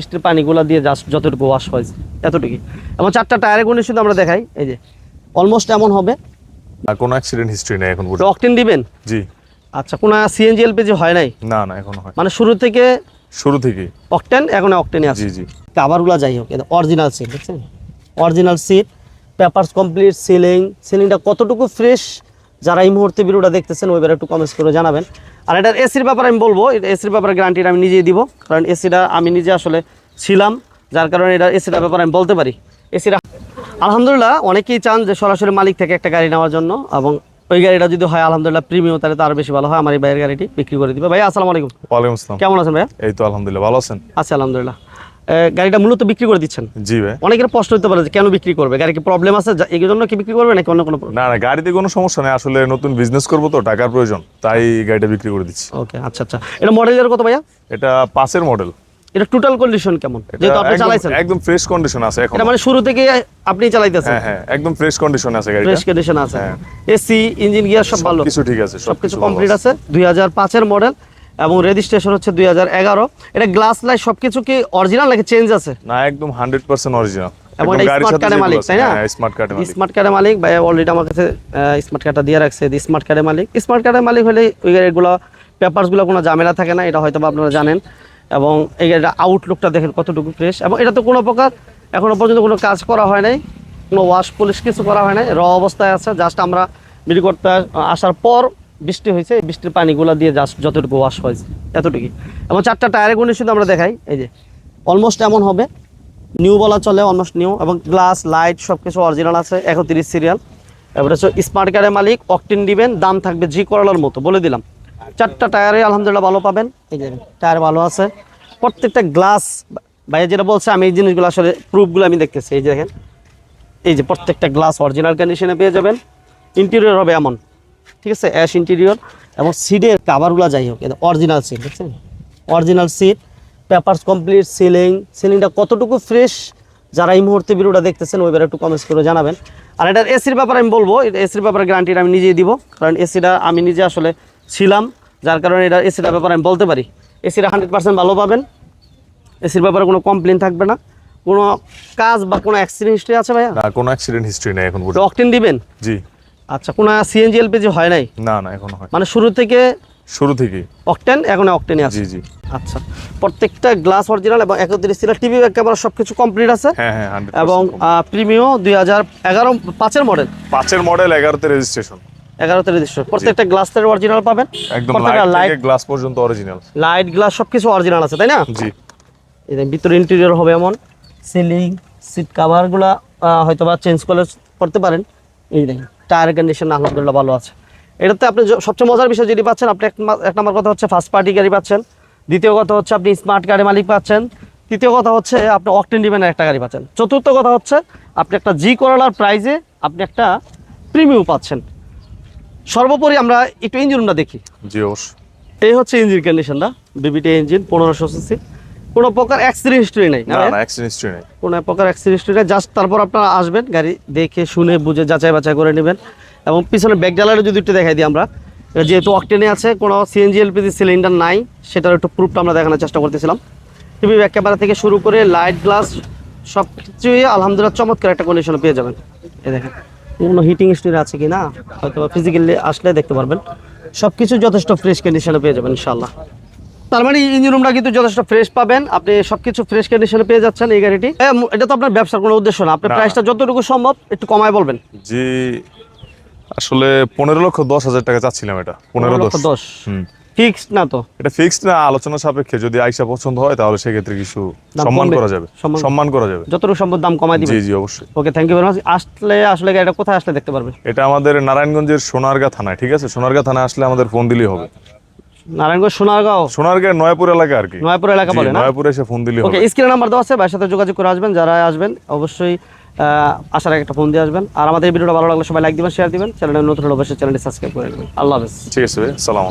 বৃষ্টির পানিগুলো দিয়ে জাস্ট যতটুকু ওয়াশ হয়েছে এতটুকু এবং চারটা টায়ারের কন্ডিশন আমরা দেখাই এই যে অলমোস্ট এমন হবে। আর কোনো অ্যাক্সিডেন্ট হিস্ট্রি নেই এখন অকটেন দিবেন? জি। আচ্ছা কোনো সিএনজি এলপিজি হয় নাই? না না এখনও হয়। মানে শুরু থেকে শুরু থেকে। অকটেন এখন অকটেনই আছে। জি জি। কাভারগুলো যাই হোক এটা অরিজিনাল সিট দেখছেন original seat papers complete ceiling সিলিংটা কতটুকু ফ্রেশ যারা এই মুহূর্তে ভিডিওটা দেখতেছেন ওইবার একটু কমেন্টস করে জানাবেন। আর এটার এসির ব্যাপারে আমি বলব এটা এসির ব্যাপারে গ্যারান্টিটা আমি নিজেই দিব কারণ এসিটা আমি নিজে আসলে ছিলাম যার কারণে এটা এসিটার ব্যাপারে আমি বলতে পারি। এসিটা আলহামদুলিল্লাহ অনেকেই চান যে সরাসরি মালিক থেকে একটা গাড়ি নেওয়ার জন্য এবং ওই গাড়িটা যদি হয় আলহামদুলিল্লাহ প্রিমিয়াম তাহলে তার বেশি ভালো হয় আমার এই বাইরের গাড়িটি বিক্রি করে দিবে। ভাই আসসালামু আলাইকুম। ওয়ালাইকুম আসসালাম। কেমন আছেন ভাইয়া? এই তো আলহামদুলিল্লাহ ভালো আছেন? আচ্ছা আলহামদুলিল্লাহ। গাড়িটা মূলত বিক্রি করে দিচ্ছেন? জি ভাই। অনেকের প্রশ্ন হতে পারে যে কেন বিক্রি করবে? গাড়ি কি প্রবলেম আছে? এই জন্য কি বিক্রি করবে নাকি অন্য কোনো না না গাড়িতে কোনো সমস্যা নেই। আসলে নতুন বিজনেস করব তো টাকার প্রয়োজন তাই গাড়িটা বিক্রি করে দিচ্ছি। ওকে আচ্ছা আচ্ছা। এটা মডেলের কত ভাইয়া? এটা পাঁচের মডেল এটা টোটাল কন্ডিশন কেমন? যেহেতু আপনি চালাইছেন। একদম ফ্রেশ কন্ডিশন আছে এখন। এটা মানে শুরু থেকে আপনি চালাইতেছেন? হ্যাঁ হ্যাঁ একদম ফ্রেশ কন্ডিশন আছে গাড়িটা। ফ্রেশ কন্ডিশন আছে। এসি ইঞ্জিন গিয়ার সব ভালো। কিছু ঠিক আছে সবকিছু কমপ্লিট আছে। আছে। দুই হাজার পাঁচের মডেল এবং রেজিস্ট্রেশন হচ্ছে দুই হাজার এগারো। এটা গ্লাস লাইট সবকিছু কি অরিজিনাল নাকি চেঞ্জ আছে? না একদম হান্ড্রেড পার্সেন্ট অরিজিনাল এবং এটা স্মার্ট কার্ডের মালিক তাই না? স্মার্ট কার্ডের মালিক। স্মার্ট কার্ডের মালিক ভাই অলরেডি আমার কাছে স্মার্ট কার্ডটা দিয়ে রাখছে। স্মার্ট কার্ডের মালিক স্মার্ট কার্ডের মালিক হলে ওই গাড়িগুলো পেপারসগুলো কোনো ঝামেলা থাকে না এটা হয়তো আপনারা জানেন। এবং এই গাড়িটা আউটলুকটা দেখেন কতটুকু ফ্রেশ এবং এটা তো কোনো প্রকার এখনও পর্যন্ত কোনো কাজ করা হয় নাই। কোনো ওয়াশ পলিশ কিছু করা হয় নাই। র অবস্থায় আছে। জাস্ট আমরা বিক্রি করতে আসার পর বৃষ্টি হয়েছে, এই বৃষ্টির পানিগুলো দিয়ে জাস্ট যতটুকু ওয়াশ হয়েছে এতটুকু এবং চারটা টায়ারের শুধু আমরা দেখাই, এই যে অলমোস্ট এমন হবে। নিউ বলা চলে অলমোস্ট নিউ এবং গ্লাস লাইট সব কিছু অরিজিনাল আছে, একত্রিশ সিরিয়াল এবারে হচ্ছে স্মার্ট কার্ডের মালিক অকটিন দিবেন, দাম থাকবে জি করলার মতো, বলে দিলাম। চারটা টায়ারে আলহামদুলিল্লাহ ভালো পাবেন। এই যে, টায়ার ভালো আছে। প্রত্যেকটা গ্লাস ভাইয়া যেটা বলছে, আমি এই জিনিসগুলো আসলে প্রুফগুলো আমি দেখতেছি, এই যে দেখেন। এই যে প্রত্যেকটা গ্লাস অরিজিনাল কন্ডিশনে পেয়ে যাবেন। ইন্টেরিয়র হবে এমন। ঠিক আছে অ্যাশ ইন্টেরিয়র এবং সিটের কাভারগুলো যাই হোক অরিজিনাল সিট দেখছেন? Original seat papers complete ceiling সিলিংটা কতটুকু ফ্রেশ যারা এই মুহূর্তে ভিডিওটা দেখতেছেন ওইবার একটু কমেন্টস করে জানাবেন। আর এটার এসির ব্যাপারে আমি বলব এটা এসির ব্যাপারে গ্যারান্টিটা আমি নিজেই দিব কারণ এসিটা আমি নিজে আসলে ছিলাম যার কারণে এটা এসিটার ব্যাপারে আমি বলতে পারি। এসিটা হান্ড্রেড পার্সেন্ট ভালো পাবেন। এসির ব্যাপারে কোনো কমপ্লেন থাকবে না। কোনো কাজ বা কোনো অ্যাক্সিডেন্ট হিস্ট্রি আছে ভাইয়া? কোনো অ্যাক্সিডেন্ট হিস্ট্রি নেই এখন অকটেন দিবেন? জি। আচ্ছা কোনো সিএনজি এলপিজি হয় নাই? না না এখনও হয়। মানে শুরু থেকে শুরু থেকে অকটেন এখন অকটেনই আছে? জি জি। আচ্ছা প্রত্যেকটা গ্লাস অরিজিনাল এবং একত্রিশ সিলার টিভি ব্যাক ক্যামেরা সব কিছু কমপ্লিট আছে? হ্যাঁ হ্যাঁ এবং প্রিমিও দুই হাজার এগারো পাঁচের মডেল পাঁচের মডেল এগারোতে রেজিস্ট্রেশন এগারোতে রেজিস্টার প্রত্যেকটা গ্লাসের অরিজিনাল পাবেন? একদম লাইট গ্লাস পর্যন্ত অরিজিনাল লাইট গ্লাস সব কিছু অরিজিনাল আছে তাই না? জি। ভিতরে ইন্টেরিয়র হবে এমন। সিলিং সিট কাভারগুলো হয়তো বা চেঞ্জ করে করতে পারেন। এই দেখেন। টায়ার কন্ডিশন আলহামদুলিল্লাহ ভালো আছে। এটাতে আপনি সবচেয়ে মজার বিষয় যেটি পাচ্ছেন আপনি এক নম্বর কথা হচ্ছে ফার্স্ট পার্টি গাড়ি পাচ্ছেন। দ্বিতীয় কথা হচ্ছে আপনি স্মার্ট গাড়ি মালিক পাচ্ছেন। তৃতীয় কথা হচ্ছে আপনি অকটেন ডিমেনের একটা গাড়ি পাচ্ছেন। চতুর্থ কথা হচ্ছে আপনি একটা জি করলার প্রাইজে আপনি একটা প্রিমিয়াম পাচ্ছেন। সর্বোপরি আমরা একটু ইঞ্জিনটা দেখি। জি অবশ্যই। এই হচ্ছে ইঞ্জিন কন্ডিশনটা বিবিটি ইঞ্জিন পনেরোশো সিসি কোনো প্রকার অ্যাক্সিডেন্ট হিস্ট্রি নেই। না না অ্যাক্সিডেন্ট হিস্ট্রি নেই। কোনো প্রকার অ্যাক্সিডেন্ট হিস্ট্রি নেই। জাস্ট তারপর আপনারা আসবেন গাড়ি দেখে শুনে বুঝে যাচাই বাছাই করে নেবেন। এবং পিছনে ব্যাক ডালারে যদি একটু দেখাই দিই আমরা। যেহেতু অকটেনে আছে কোনো সিএনজি এলপিজি সিলিন্ডার নাই সেটার একটু প্রুফটা আমরা দেখানোর চেষ্টা করতেছিলাম। টিভি ব্যাক ক্যামেরা থেকে শুরু করে লাইট গ্লাস সব কিছুই আলহামদুলিল্লাহ চমৎকার একটা কন্ডিশনে পেয়ে যাবেন। এই দেখেন কোনো হিটিং হিস্ট্রি আছে কি না হয়তো ফিজিক্যালি আসলে দেখতে পারবেন। সব কিছু যথেষ্ট ফ্রেশ কন্ডিশনে পেয়ে যাবেন ইনশাল্লাহ তার মানে ইঞ্জিন রুমটা কিন্তু যথেষ্ট ফ্রেশ পাবেন। আপনি সবকিছু ফ্রেশ কন্ডিশনে পেয়ে যাচ্ছেন এই গাড়িটি। এটা তো আপনার ব্যবসার কোনো উদ্দেশ্য না। আপনার না। প্রাইসটা যতটুকু সম্ভব একটু কমায় বলবেন। জি আসলে পনেরো লক্ষ দশ হাজার টাকা চাচ্ছিলাম এটা। পনেরো লক্ষ দশ। ফিক্সড না তো? এটা ফিক্সড না আলোচনা সাপেক্ষে। যদি আইসা পছন্দ হয় তাহলে সেক্ষেত্রে কিছু সম্মান করা যাবে। সম্মান- করা যাবে। যতটুকু সম্ভব দাম কমায় জি দিবেন। জি জি অবশ্যই। Okay thank you very much আসলে আসলে এটা কোথায় আসলে দেখতে পারবেন? এটা আমাদের নারায়ণগঞ্জের সোনারগাঁ থানায় ঠিক আছে? সোনারগাঁ থানায় আসলে আমাদের ফোন দিলেই হবে। নারায়ণগঞ্জ সোনারগাঁও। সোনারগাঁও নয়পুর এলাকা আর কি। নয়পুর এলাকা বলে না? নয়পুরে এসে ফোন দিলে ওকে স্ক্রিনে নাম্বার দেওয়া আছে ভাইয়ের সাথে যোগাযোগ করে আসবেন যারা আসবেন অবশ্যই আসার আগে একটা ফোন দিয়ে আসবেন। আর আমাদের ভিডিওটা ভালো লাগলে সবাই লাইক দিবেন শেয়ার দিবেন। চ্যানেলে নতুন হলে অবশ্যই চ্যানেলটি সাবস্ক্রাইব করে নেবেন আল্লাহ হাফেজ। ঠিক আছে সালাম